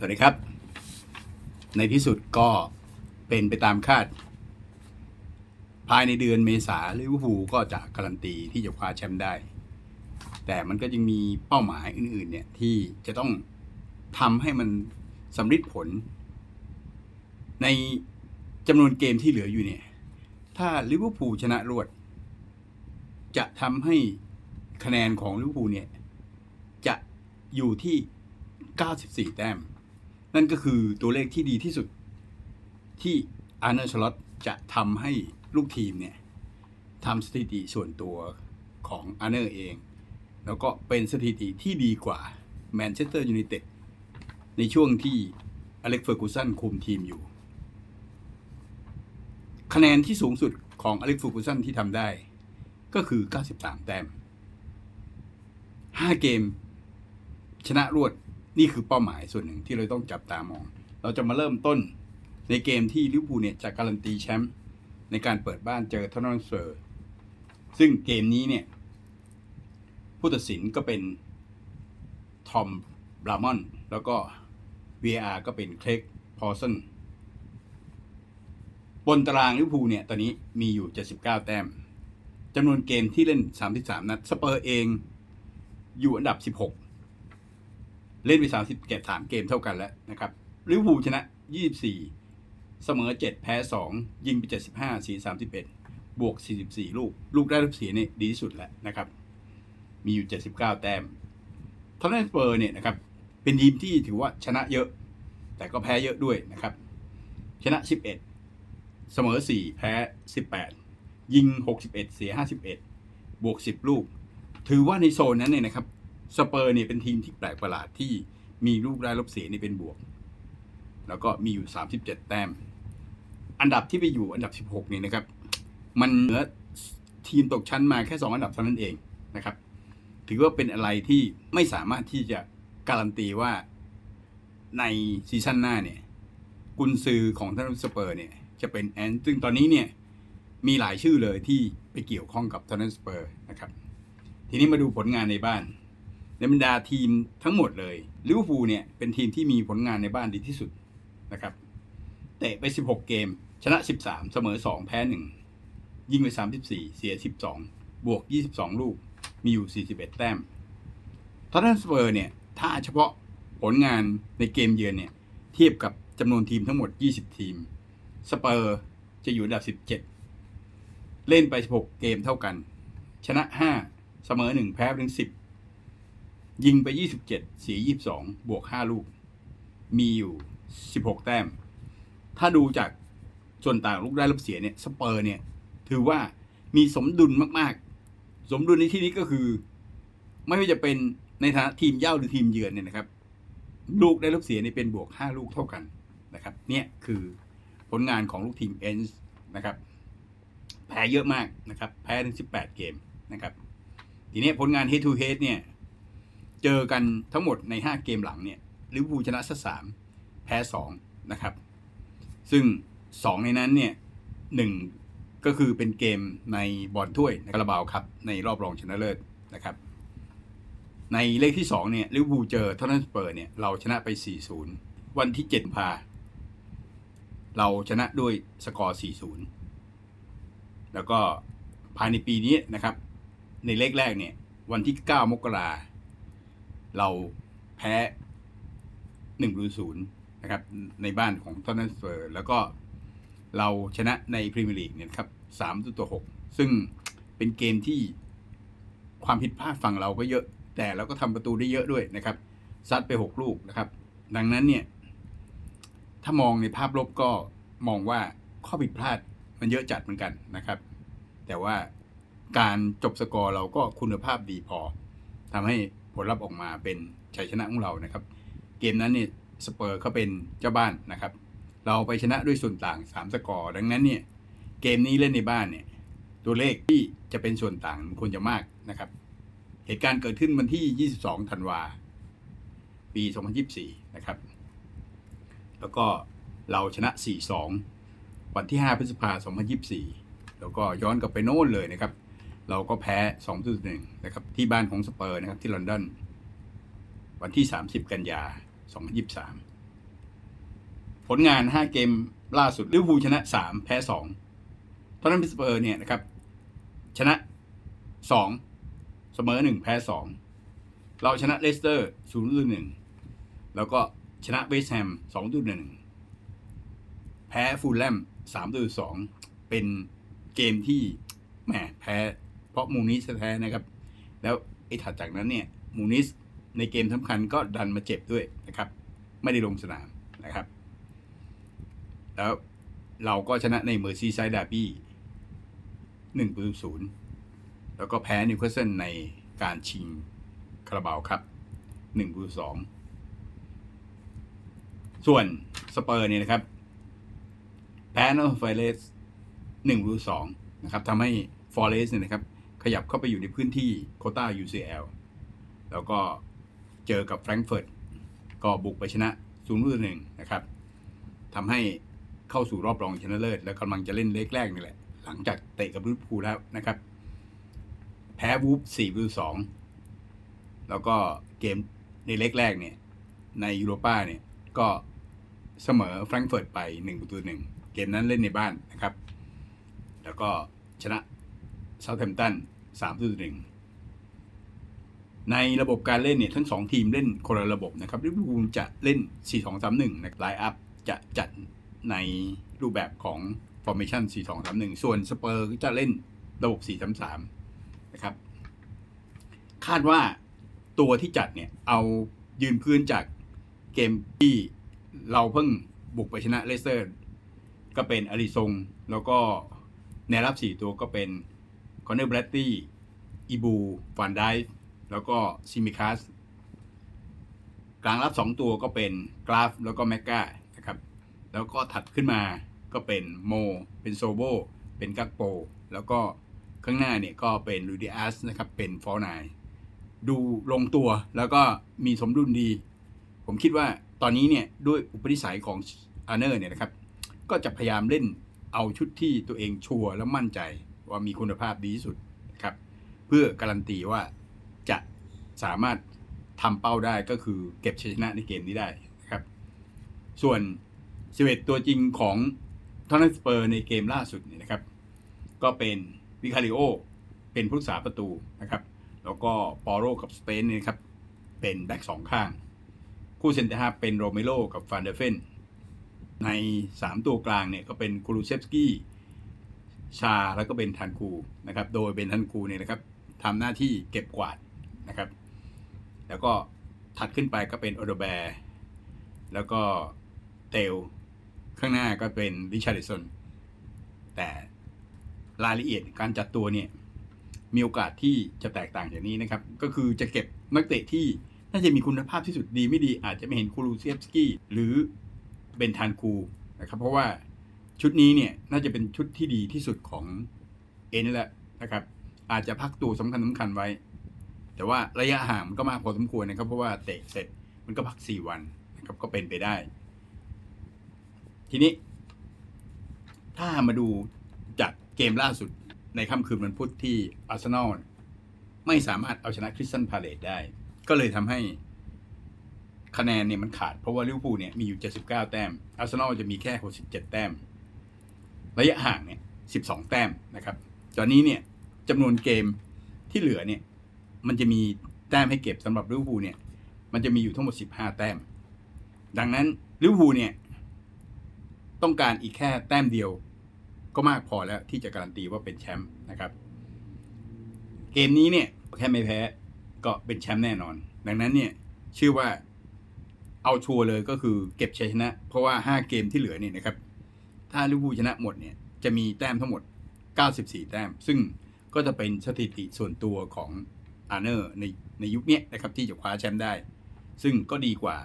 สวัสดีครับ ในที่สุดก็เป็นไปตามคาด ภายในเดือนเมษาลิเวอร์พูลก็จะการันตีที่จะคว้าแชมป์ได้ แต่มันก็ยังมีเป้าหมายอื่น ๆ เนี่ย ที่จะต้องทำให้มันสำเร็จผล ในจำนวนเกมที่เหลืออยู่เนี่ย ถ้าลิเวอร์พูลชนะรวด จะทำให้คะแนนของลิเวอร์พูลเนี่ย จะอยู่ที่ 94 แต้ม นั่นก็คือตัวเลขที่ดีที่สุดที่อาร์เนอร์ชลอตจะทำให้ลูกทีมเนี่ยทำสถิติส่วนตัวของอาร์เนอร์เอง แล้วก็เป็นสถิติที่ดีกว่าแมนเชสเตอร์ยูไนเต็ดในช่วงที่อเล็กเฟอร์กูสันคุมทีมอยู่ คะแนนที่สูงสุดของอเล็กเฟอร์กูสันที่ทำได้ ก็คือ 93 แต้ม 5 เกม ชนะรวด นี่คือเป้าหมายส่วนหนึ่งที่เราต้องจับตามอง เราจะมาเริ่มต้นในเกมที่ลิเวอร์พูลเนี่ยจะการันตีแชมป์ในการเปิดบ้านเจอทอนนอนเซอร์ ซึ่งเกมนี้เนี่ย ผู้ตัดสินก็เป็นทอมบรามอน แล้วก็ VAR ก็เป็นเคลกพอสันบนตารางลิเวอร์พูลเนี่ย ตอนนี้มีอยู่ 79 แต้มจำนวนเกมที่เล่น 33 นัด สเปอร์เองอยู่อันดับ 16 เล่นไป30เก็บ3เกมเท่ากันแล้วนะครับลิเวอร์พูลชนะ24เสมอ7แพ้2ยิงไป75 4 31บห้าสี่สามสิบเอ็ดบวก44ลูก ลูกได้รับเสียเนี่ยดีที่สุดแล้วนะครับ มีอยู่79แต้มทอนเนสเปอร์เนี่ยนะครับเป็นทีมที่ถือว่าชนะเยอะ แต่ก็แพ้เยอะด้วยนะครับ ชนะ11เอ็ดเสมอ4แพ้18ยิง61เอ็ดเสีย51บเอ็ดบวก10ลูก ถือว่าในโซนนั้นเนี่ยนะครับ สเปอร์เนี่ยเป็นทีมที่แปลกประหลาดที่มีลูกได้ลบเสียนี่เป็นบวก แล้วก็มีอยู่ 37 แต้ม อันดับที่ไปอยู่อันดับ 16เนี่ยนะครับ มันเหนือทีมตกชั้นมาแค่ 2 อันดับเท่านั้นเองนะครับ ถือว่าเป็นอะไรที่ไม่สามารถที่จะการันตีว่าในซีซั่นหน้าเนี่ยกุนซือของท่านสเปอร์เนี่ยจะเป็นแอนซึ่งตอนนี้เนี่ยมีหลายชื่อเลยที่ไปเกี่ยวข้องกับทอนนสเปอร์นะครับ ทีนี้มาดูผลงานในบ้าน ในบรรดาทีมทั้งหมดเลยลิเวอร์พูลเนี่ยเป็นทีมที่มีผลงานในบ้านดีที่สุดนะครับเตะไป 16 เกม ชนะ 13 เสมอ 2 แพ้ 1 ยิงไป 34 เสีย 12 บวก 22 ลูก มีอยู่ 41 แต้มทอตแนสเปอร์เนี่ย ถ้าเฉพาะผลงานในเกมเยือนเนี่ย เทียบกับจำนวนทีมทั้งหมด 20 ทีม สเปอร์จะอยู่อันดับ 17 เล่นไป 16 เกมเท่ากัน ชนะ 5 เสมอ 1 แพ้ถึง 10 ยิงไป 27 เสีย 22 บวก 5 ลูก มีอยู่ 16 แต้ม ถ้าดูจากส่วนต่างลูกได้รับเสียเนี่ยสเปอร์เนี่ย ถือว่ามีสมดุลมาก ๆ สมดุลในที่นี้ก็คือ ไม่ว่าจะเป็นในฐานะทีมเย่าหรือทีมเยือนเนี่ยนะครับ ลูกได้รับเสียเนี่ยเป็นบวก 5 ลูกเท่ากันนะครับ เนี่ยคือผลงานของลูกทีมเอ็นส์นะครับ แพ้เยอะมากนะครับ แพ้ถึง18 เกมนะครับ ทีนี้ผลงาน head to head เนี่ย เจอกันทั้งหมดใน 5 เกมหลังเนี่ยลิเวอร์พูลชนะสักสามแพ้2นะครับ ซึ่ง 2 ในนั้นเนี่ยหนึ่งก็คือเป็นเกมในบอลถ้วยในคาราบาวครับ ในรอบรองชนะเลิศนะครับ ในเลขที่ 2 เนี่ยลิเวอร์พูลเจอทอตแนมสเปอร์เนี่ยเราชนะไป 4-0 วันที่7พา เราชนะด้วยสกอร์ 4-0 แล้วก็ภายในปีนี้นะครับ ในเลขแรกเนี่ยวันที่ 9 มกรา เราแพ้1รูศูนย์นะครับ ในบ้านของทอนนันสเปอร์แล้วก็เราชนะในพรีเมียร์ลีกเนี่ยครับ3ต่อ6ซึ่งเป็นเกมที่ความผิดพลาดฝั่งเราก็เยอะ แต่เราก็ทำประตูได้เยอะด้วยนะครับ ซัดไป6ลูกนะครับ ดังนั้นเนี่ย ถ้ามองในภาพลบก็มองว่าข้อผิดพลาดมันเยอะจัดเหมือนกันนะครับ แต่ว่าการจบสกอร์เราก็คุณภาพดีพอทำให้ ลลัพธ์ออกมาเป็นชัยชนะของเรานะครับ เกมนั้นเนี่ยสเปอร์เขาเป็นเจ้าบ้านนะครับ เราไปชนะด้วยส่วนต่าง 3 สกอร์ ดังนั้นเนี่ยเกมนี้เล่นในบ้านเนี่ยตัวเลขที่จะเป็นส่วนต่างมันควรจะมากนะครับ เหตุการณ์เกิดขึ้นวันที่ 22 ธันวา ปี 2024 นะครับ แล้วก็เราชนะ 4-2 วันที่ 5 พฤษภาคม 2024 แล้วก็ย้อนกลับไปโน่นเลยนะครับ เราก็แพ้ 2-1 นะครับ ที่บ้านของสเปอร์นะครับที่ลอนดอน วันที่ 30 กันยา 2023 ผลงาน 5 เกมล่าสุดลิเวอร์พูลชนะ 3 แพ้2ตอนนั้นสเปอร์เนี่ยนะครับ ชนะ 2 เสมอ 1 แพ้ 2 เราชนะเลสเตอร์0ต่อ1แล้วก็ชนะเวสต์แฮม2ต่อ1แพ้ฟูลแลม3ต่อ2เป็นเกมที่แหมแพ้ ราะมูนิสแท้นะครับ แล้วไอ้ถัดจากนั้นเนี่ยมูนิสในเกมสำคัญก็ดันมาเจ็บด้วยนะครับ ไม่ได้ลงสนามนะครับ แล้วเราก็ชนะในเมอร์ซีไซด์ดาร์บี้หนึ่งประตูศูนย์แล้วก็แพ้นิวคาสเซิลในการชิงคาราบาวครับหนึ่งประตูสองส่วนสเปอร์เนี่ยนะครับ แพ้นอร์ไฟเลสหนึ่งประตูสองนะครับทำให้ฟอร์เรสเนี่ยนะครับ ขยับเข้าไปอยู่ในพื้นที่โคต้า UCL แล้วก็เจอกับแฟรงก์เฟิร์ตก็บุกไปชนะ0ูนย์หนึ่งนะครับทำให้เข้าสู่รอบรองชนะเลิศ แล้วกำลังจะเล่นเล็กแรกนี่แหละ หลังจากเตะกับลิเวอร์พูลแล้วนะครับ แพ้วูฟสี่ประตูสองแล้วก็เกมในเล็กแรกเนี่ย ในยูโรป้าเนี่ย ก็เสมอแฟรงก์เฟิร์ตไป1ประตูหนึ่งเกมนั้นเล่นในบ้านนะครับ แล้วก็ชนะ เซาท์แฮมป์ตัน3ประตูหนึ่งในระบบการเล่นเนี่ยทั้งสองทีมเล่นคนละระบบนะครับลิเวอร์พูลจะเล่น 4-2-3-1นะไลน์อัพจะจัดในรูปแบบของ formation 4-2-3-1 ส่วนสเปอร์ก็จะเล่นระบบ 4-3-3 นะครับ คาดว่าตัวที่จัดเนี่ย เอายืนพื้นจากเกมที่เราเพิ่งบุกไปชนะเลสเตอร์ ก็เป็นอาริซง แล้วก็ในรับ 4 ตัวก็เป็น คอนเนอร์แบรตตี้อีบูฟานไดแล้วก็ซิมิคัสกลางรับ 2 ตัวก็เป็นกราฟแล้วก็แมกกานะครับ แล้วก็ถัดขึ้นมาก็เป็นโม เป็นโซโบ เป็นกักโป แล้วก็ข้างหน้าเนี่ยก็เป็นลูดิอัสนะครับ เป็นฟอร์นายดูลงตัวแล้วก็มีสมดุลดี ผมคิดว่าตอนนี้เนี่ยด้วยอุปนิสัยของอาร์เนอร์เนี่ยนะครับ ก็จะพยายามเล่นเอาชุดที่ตัวเองชัวร์และมั่นใจ ว่ามีคุณภาพดีที่สุดครับ เพื่อการันตีว่าจะสามารถทำเป้าได้ก็คือเก็บชัยชนะในเกมนี้ได้นะครับ ส่วน11ตัวจริงของทอนนัสเปอร์ในเกมล่าสุดเนี่ยนะครับ ก็เป็นวิคาริโอเป็นผู้รักษาประตูนะครับ แล้วก็ปอโรกับสเปนเนี่ยครับเป็นแบ็กสองข้าง คู่เซนเตอร์ฮาเป็นโรเมโรกับฟานเดเฟนใน 3 ตัวกลางเนี่ยก็เป็นคูรูเซฟสกี้ ชาแล้วก็เป็นทันคูนะครับ โดยเป็นทันคูเนี่ยนะครับทำหน้าที่เก็บกวาดนะครับ แล้วก็ถัดขึ้นไปก็เป็นโอโดแบร์แล้วก็เตลข้างหน้าก็เป็นริชาร์ดสันแต่รายละเอียดการจัดตัวเนี่ยมีโอกาสที่จะแตกต่างจากนี้นะครับ ก็คือจะเก็บนักเตะที่น่าจะมีคุณภาพที่สุดดีไม่ดีอาจจะไม่เห็นคูรูเซฟสกี้หรือเบนทานคูนะครับ เพราะว่า ชุดนี้เนี่ยน่าจะเป็นชุดที่ดีที่สุดของเอ็นแหละนะครับ อาจจะพักตัวสำคัญสำคัญไว้ แต่ว่าระยะห่างมันก็มากพอสมควรนะครับ เพราะว่าเตะเสร็จมันก็พัก4วันนะครับก็เป็นไปได้ ทีนี้ ถ้ามาดูจากเกมล่าสุดในค่ำคืนวันพุธที่อาร์เซนอลไม่สามารถเอาชนะคริสตันพาเลตได้ ก็เลยทำให้คะแนนเนี่ยมันขาด เพราะว่าลิเวอร์พูลเนี่ยมีอยู่ 79 แต้มอาร์เซนอลจะมีแค่ 67 แต้ม ระยะห่างเนี่ย12 แต้มนะครับ ตอนนี้เนี่ยจำนวนเกมที่เหลือเนี่ยมันจะมีแต้มให้เก็บสำหรับลิเวอร์พูลเนี่ย มันจะมีอยู่ทั้งหมด 15 แต้ม ดังนั้นลิเวอร์พูลเนี่ย ต้องการอีกแค่แต้มเดียว ก็มากพอแล้วที่จะการันตีว่าเป็นแชมป์นะครับ เกมนี้เนี่ยแค่ไม่แพ้ก็เป็นแชมป์แน่นอน ดังนั้นเนี่ยชื่อว่าเอาชัวร์เลยก็คือเก็บชัยชนะ เพราะว่า 5 เกมที่เหลือเนี่ยนะครับ ถ้าลิเวอร์พูลชนะหมดเนี่ยจะมีแต้มทั้งหมด 94 แต้ม ซึ่งก็จะเป็นสถิติส่วนตัวของอาร์เนอร์ในในยุคนี้นะครับที่จะคว้าแชมป์ได้ ซึ่งก็ดีกว่า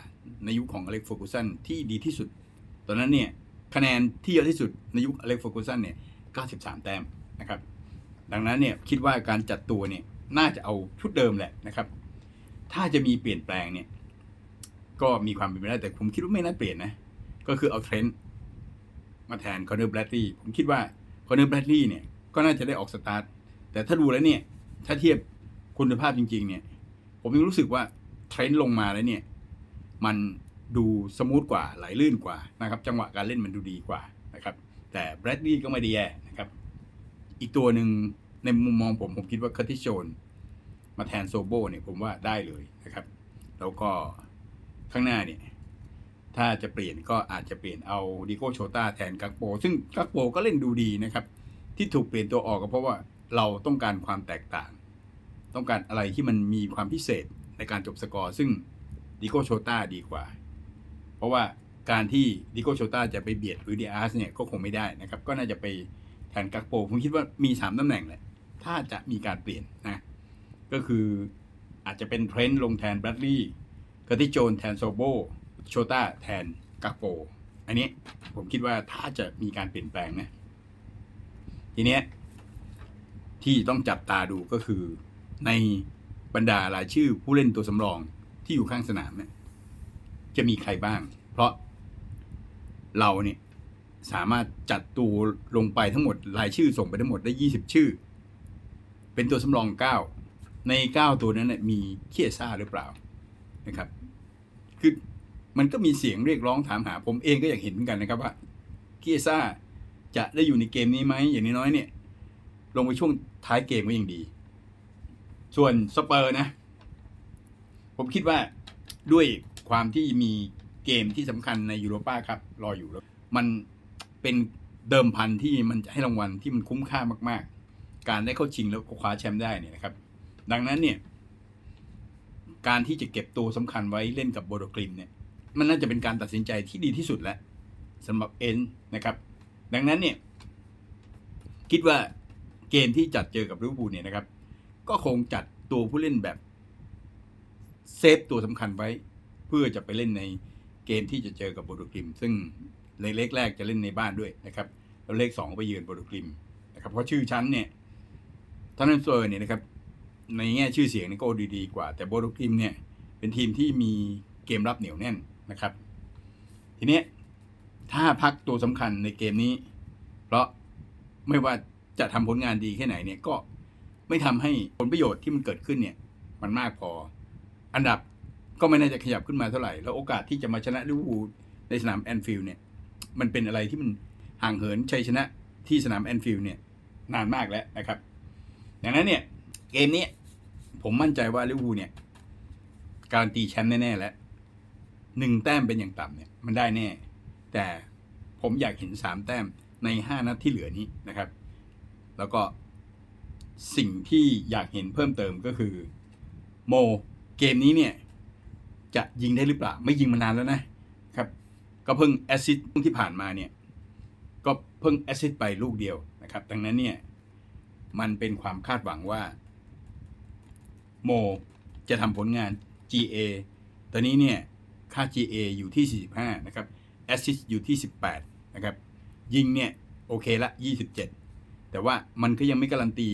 ในยุคของอเล็กซ์ฟอร์กูสันที่ดีที่สุด ตอนนั้นเนี่ยคะแนนที่เยอะที่สุดในยุคอเล็กซ์ฟอร์กูสันเนี่ย 93 แต้มนะครับ ดังนั้นเนี่ยคิดว่าการจัดตัวเนี่ยน่าจะเอาชุดเดิมแหละนะครับ ถ้าจะมีเปลี่ยนแปลงเนี่ยก็มีความเป็นไปได้แต่ผมคิดว่าไม่น่าเปลี่ยนนะ ก็คือเอาเทรนด์ มาแทนคอนเนอร์แบรดลีย์ผมคิดว่าคอนเนอร์แบรดลีย์เนี่ยก็น่าจะได้ออกสตาร์ทแต่ถ้าดูแล้วเนี่ย ถ้าเทียบคุณภาพจริง ๆ เนี่ย ผมยังรู้สึกว่าเทรนด์ลงมาแล้วเนี่ย มันดูสมูทกว่าไหลลื่นกว่านะครับ จังหวะการเล่นมันดูดีกว่านะครับ แต่แบรดลีย์ก็ไม่ได้แย่นะครับ อีกตัวหนึ่งในมุมมองผมผมคิดว่าค r ติชโจนมาแทนโซโบเนี่ยผมว่าได้เลยนะครับ แล้วก็ข้างหน้าเนี่ย ถ้าจะเปลี่ยนก็อาจจะเปลี่ยนเอาดิโก้โชตาแทนกักโป ซึ่งกักโปก็เล่นดูดีนะครับ ที่ถูกเปลี่ยนตัวออกก็เพราะว่าเราต้องการความแตกต่าง ต้องการอะไรที่มันมีความพิเศษในการจบสกอร์ ซึ่งดิโก้โชตาดีกว่า เพราะว่าการที่ดิโก้โชตาจะไปเบียดลุยดิอาสเนี่ยก็คงไม่ได้นะครับ ก็น่าจะไปแทนกักโป ผมคิดว่ามีสามตำแหน่งแหละ ถ้าจะมีการเปลี่ยนนะ ก็คืออาจจะเป็นเทรนด์ลงแทนแบรดลีย์เคอติโจนแทนโซโบ โชต้าแทนกักโป อันนี้ผมคิดว่าถ้าจะมีการเปลี่ยนแปลงนะ ทีเนี้ยที่ต้องจับตาดูก็คือในบรรดารายชื่อผู้เล่นตัวสำรองที่อยู่ข้างสนามเนี่ยจะมีใครบ้าง เพราะเราเนี่ยสามารถจัดตัวลงไปทั้งหมด รายชื่อส่งไปทั้งหมดได้ 20 ชื่อ เป็นตัวสำรอง 9 ใน 9 ตัวนั้นเนี่ยมีเคียซ่าหรือเปล่านะครับ คือ มันก็มีเสียงเรียกร้องถามหา ผมเองก็อยากเห็นเหมือนกันนะครับว่าเคียซ่าจะได้อยู่ในเกมนี้ไหมอย่างน้อยๆเนี่ย ลงไปช่วงท้ายเกมก็ยังดี ส่วนสเปอร์นะ ผมคิดว่าด้วยความที่มีเกมที่สำคัญในยูโรป้าครับ รออยู่แล้ว มันเป็นเดิมพันที่มันจะให้รางวัลที่มันคุ้มค่ามาก ๆ การได้เข้าชิงแล้วคว้าแชมป์ได้เนี่ยนะครับ ดังนั้นเนี่ย การที่จะเก็บตัวสำคัญไว้เล่นกับโบโดกริมเนี่ย มันน่าจะเป็นการตัดสินใจที่ดีที่สุดแล้วสำหรับเอ็นนะครับ ดังนั้นเนี่ย คิดว่าเกมที่จัดเจอกับลิเวอร์พูลเนี่ยนะครับ ก็คงจัดตัวผู้เล่นแบบเซฟตัวสำคัญไว้ เพื่อจะไปเล่นในเกมที่จะเจอกับโบโดกริม ซึ่งเลขแรกจะเล่นในบ้านด้วยนะครับแล้วเลขสองไปเยือนโบโดกริมนะครับเพราะชื่อชั้นเนี่ยท่านนันเซอร์เนี่ยนะครับในแง่ชื่อเสียงนี่ก็ดีๆกว่า แต่โบโดกริมเนี่ยเป็นทีมที่มีเกมรับเหนียวแน่น นะครับ ทีนี้ถ้าพักตัวสำคัญในเกมนี้ เพราะไม่ว่าจะทำผลงานดีแค่ไหนเนี่ยก็ไม่ทำให้ผลประโยชน์ที่มันเกิดขึ้นเนี่ย มันมากพอ อันดับก็ไม่น่าจะขยับขึ้นมาเท่าไหร่ แล้วโอกาสที่จะมาชนะลิเวอร์พูลในสนามแอนฟิลด์เนี่ย มันเป็นอะไรที่มันห่างเหินชัยชนะที่สนามแอนฟิลด์เนี่ย นานมากแล้วนะครับ ดังนั้นเนี่ย เกมนี้ผมมั่นใจว่าลิเวอร์พูลเนี่ย การันตีแชมป์แน่ๆแล้ว หนึ่งแต้มเป็นอย่างต่ำเนี่ยมันได้แน่ แต่ผมอยากเห็นสามแต้มในห้านัดที่เหลือนี้นะครับ แล้วก็สิ่งที่อยากเห็นเพิ่มเติมก็คือโมเกมนี้เนี่ยจะยิงได้หรือเปล่า ไม่ยิงมานานแล้วนะครับ ก็เพิ่งแอซิสต์ที่ผ่านมาเนี่ยก็เพิ่งแอซิสต์ไปลูกเดียวนะครับ ดังนั้นเนี่ยมันเป็นความคาดหวังว่าโมจะทำผลงาน GA ตอนนี้เนี่ย ค่า GA อยู่ที่ 45 นะครับแอสซิสต์อยู่ที่ 18 นะครับ ยิงเนี่ย โอเคละ 27 แต่ว่ามันก็ยังไม่การันตี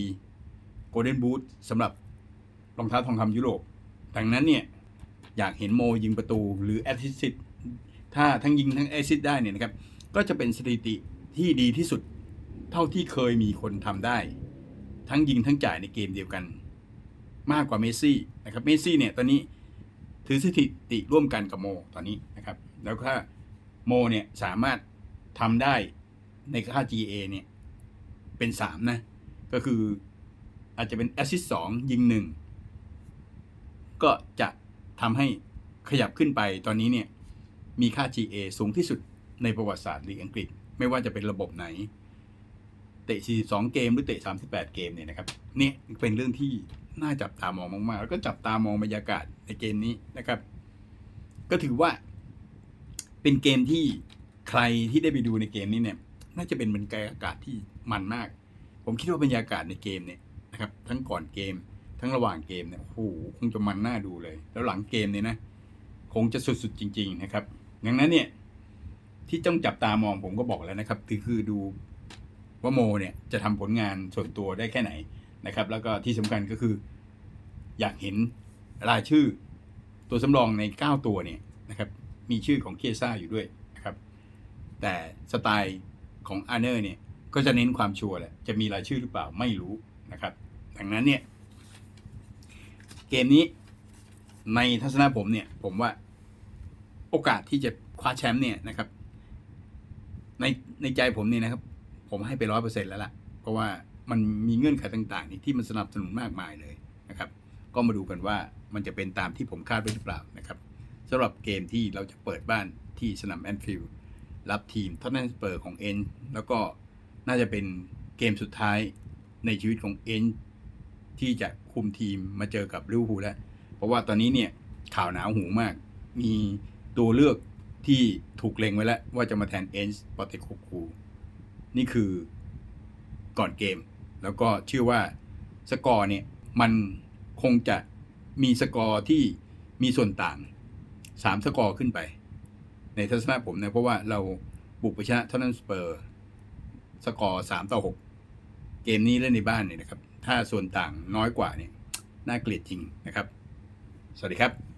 โกลเด้นบู t สำหรับรองเท้าทองคำยุโรป ดังนั้นเนี่ย อยากเห็นโมยิงประตูหรือแอสซิสต์ถ้าทั้งยิงทั้งแอสซิสต์ได้เนี่ยนะครับ ก็จะเป็นสถิติที่ดีที่สุดเท่าที่เคยมีคนทำได้ ทั้งยิงทั้งจ่ายในเกมเดียวกัน มากกว่าเมสซี่นะครับ เมสซี่เนี่ยตอนนี้ ถือสถิติร่วมกันกับโมตอนนี้นะครับ แล้วถ้าโมเนี่ยสามารถทำได้ในค่า GA เนี่ยเป็นสามนะ ก็คืออาจจะเป็นแอสซิสสองยิงหนึ่งก็จะทำให้ขยับขึ้นไปตอนนี้เนี่ยมีค่า GA สูงที่สุดในประวัติศาสตร์ลีกอังกฤษ ไม่ว่าจะเป็นระบบไหน เตะ 42 เกมหรือเตะ 38 เกมเนี่ยนะครับ นี่เป็นเรื่องที่ น่าจับตามองมากๆแล้วก็จับตามองบรรยากาศในเกมนี้นะครับ ก็ถือว่า เป็นเกมที่ใครที่ได้ไปดูในเกมนี้เนี่ย น่าจะเป็นบรรยากาศที่มันมาก ผมคิดว่าบรรยากาศในเกมเนี่ยนะครับ ทั้งก่อนเกม ทั้งระหว่างเกมเนี่ยโอ้โหคงจะมันน่าดูเลย แล้วหลังเกมเนี่ยนะคงจะสุดๆจริง ๆ นะครับดังนั้นเนี่ย ที่ต้องจับตามองผมก็บอกแล้วนะครับคือคือดูว่าโมเนี่ยจะทำผลงานส่วนตัวได้แค่ไหน นะครับ แล้วก็ที่สำคัญก็คืออยากเห็นรายชื่อตัวสำรองใน 9 ตัวเนี่ยนะครับ มีชื่อของเคซ่าอยู่ด้วยนะครับ แต่สไตล์ของอาร์เนอร์เนี่ยก็จะเน้นความชัวร์แหละ จะมีรายชื่อหรือเปล่าไม่รู้นะครับ ดังนั้นเนี่ย เกมนี้ในทัศนะผมเนี่ย ผมว่าโอกาสที่จะคว้าแชมป์เนี่ยนะครับ ในในใจผมเนี่ยนะครับ ผมให้ไปร้อยเปอร์เซ็นต์แล้วล่ะ เพราะว่า มันมีเงื่อนไขต่างๆนี่ที่มันสนับสนุนมากมายเลยนะครับ ก็มาดูกันว่ามันจะเป็นตามที่ผมคาดไว้หรือเปล่านะครับสำหรับเกมที่เราจะเปิดบ้านที่สนามแอนฟิลด์รับทีมท็อตแนมสเปอร์ของเอ็นแล้วก็น่าจะเป็นเกมสุดท้ายในชีวิตของเอ็นที่จะคุมทีมมาเจอกับลิเวอร์พูลแล้ว เพราะว่าตอนนี้เนี่ยข่าวหนาวหูมาก มีตัวเลือกที่ถูกเล็งไว้แล้วว่าจะมาแทนเอ็นส์ปอเตโคคูนี่คือก่อนเกม แล้วก็เชื่อว่าสกอร์เนี่ยมันคงจะมีสกอร์ที่มีส่วนต่างสามสกอร์ขึ้นไป ในทัศนะผมนะเพราะว่าเราบุกไปชนะเท่านั้นสเปอร์สกอร์สามต่อหกเกมนี้เล่นในบ้านเนี่ยนะครับ ถ้าส่วนต่างน้อยกว่าเนี่ยน่าเกลียดจริงนะครับ สวัสดีครับ